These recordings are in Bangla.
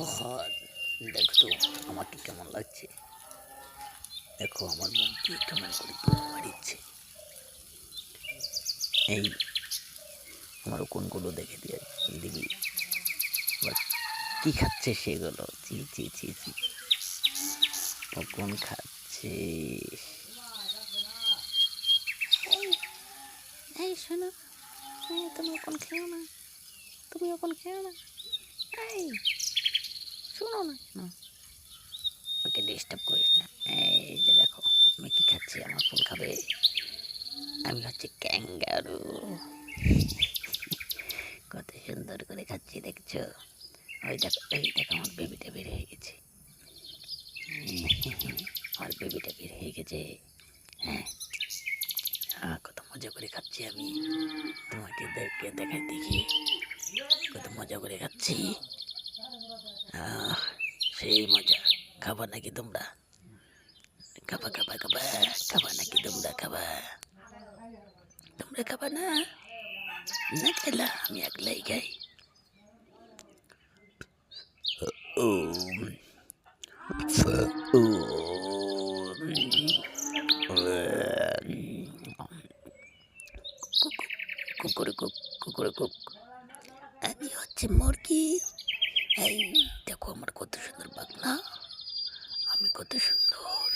আহা, দেখো তো আমাকে কেমন লাগছে। দেখো আমার মনকে কেমন করে দম মারিচ্ছে এই আমার কোনগুলো দেখে দিয়ে দিবি কি খাচ্ছে সেগুলো? চি চি চি চি কোন খাচ্ছে। এই শোনো। তুমি এখন খেও না। তুমি এখন খেও না? এই শোনো না কেন? ওকে ডিস্টার্ব করিস না। এই যে দেখো আমি কি খাচ্ছি? আমার ফুল খাবে। আমি হচ্ছে ক্যাঙ্গারু। কত সুন্দর করে খাচ্ছি দেখছ? ওই দেখো এই দেখো আমার বেবিটা বের হয়ে গেছে। আমার বেবিটা বের হয়ে গেছে। হ্যাঁ। আহ, কত মজা করে খাচ্ছি আমি। তোমাকে দেখে দেখাই দেখি। কত মজা করে খাচ্ছি। সেই মজা খাবা নাকি তোমরা খাবা খাবা খাবা খাবা নাকি তোমরা খাবা তোমরা খাবা না না খেলা আমি একলাই খাই ও কুকুরে কুক কুকুরে কুক আমি হচ্ছে মুরগি এই দেখো আমার কত সুন্দর বাগনা। আমি কত সুন্দর।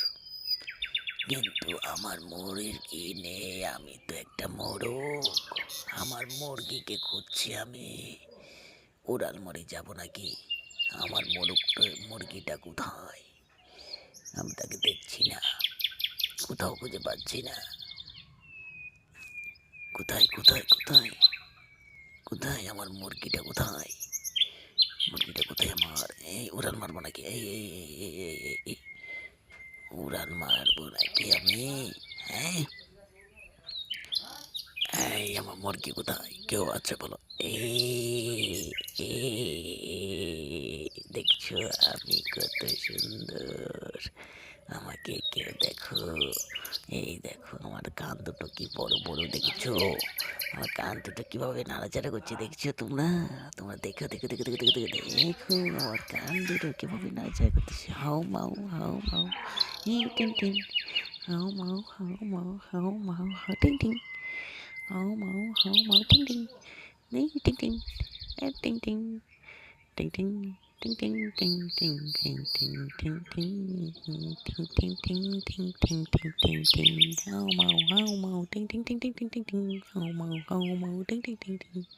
কিন্তু আমার মুরগি নেই আমি তো একটা মোরগ আমার মুরগিকে খুঁজছি আমি। উড়াল মরে যাব নাকি? আমার মোরগটা মুরগিটা কোথায়? আমি তাকে দেখছি না। কোথাও খুঁজে পাচ্ছি না। কোথায় কোথায় কোথায়? কোথায় আমার মুরগিটা কোথায়? এই উড়াল মারবো নাকি? এই এই উড়াল মারবো নাকি আমি? হ্যাঁ? এই, আমার মুরগি কোথায়? কেউ আছে বলো। দেখছ? আমি কত সুন্দর। আমাকে কেউ দেখো। এই দেখো, আমার কান দুটো কি বড় বড় দেখছ? আমার কান দুটো কিভাবে নাড়াচাড়া করছে দেখছো তোমরা তোমরা দেখো দেখো দেখো দেখো দেখো দেখো দেখো আমার কান দুটো কিভাবে নাড়াচাড়া করতেছে হাও মাও হাও মাও ই টিং টিং হাও মাও হাও মাও হাও মাও হাও টিং টিং হাও মাও হাও মাও টিং টিং এই টিং টিং এ টিং টিং টিং Ting ting ting ting ting ting ting ting ting ting ting ting ting ting ting ting homo homo ting ting ting ting ting ting ting homo homo ting ting ting ting